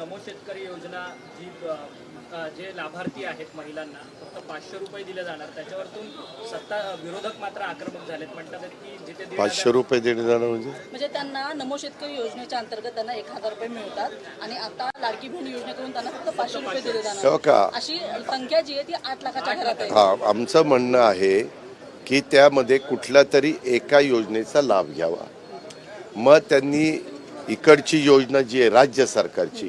नमो शेतकरी योजना जी जे लाभार्थी आहेत महिलांना फक्त पाचशे रुपये दिले जाणार. त्याच्यावरतून सत्ता विरोधक मात्र आक्रमक झालेत. म्हणतात की जिथे पाचशे रुपये देणे जाणं म्हणजे? म्हणजे त्यांना नमो शेतकरी योजनेच्या अंतर्गत त्यांना एक हजार रुपये मिळतात आणि आता लाडकी बहीण योजनेकडून त्यांना फक्त पाचशे रुपये दिले हो जाणार का? अशी संख्या जी आहे ती आठ लाखाच्या घरात आहे. हा आमचं म्हणणं आहे की त्यामध्ये कुठल्या तरी एका योजनेचा लाभ घ्यावा. मग त्यांनी इकडची योजना जी आहे राज्य सरकारची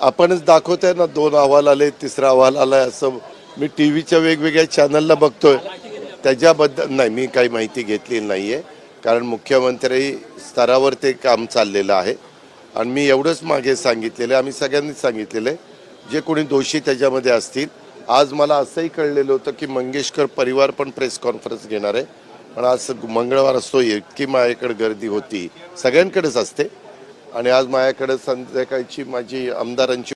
आपणच दाखवतोय ना दोन अहवाल आले तिसरा अहवाल आलाय असं मी टी व्हीच्या वेगवेगळ्या चॅनलला बघतोय. त्याच्याबद्दल नाही मी काही माहिती घेतलेली नाहीये. कारण मुख्यमंत्री स्तरावर ते काम चाललेलं आहे. आणि मी एवढंच मागे सांगितलेलं आहे आम्ही सगळ्यांनीच सांगितलेलं आहे. जे कोणी दोषी त्याच्यामध्ये असतील आज मला असंही कळलेलं होतं की मंगेशकर परिवार पण प्रेस कॉन्फरन्स घेणार आहे. पण आज मंगळवार असतो इतकी माझ्याकडे गर्दी होती. सगळ्यांकडेच असते. आणि आज माझ्याकडे संध्याकाळची माझी आमदारांची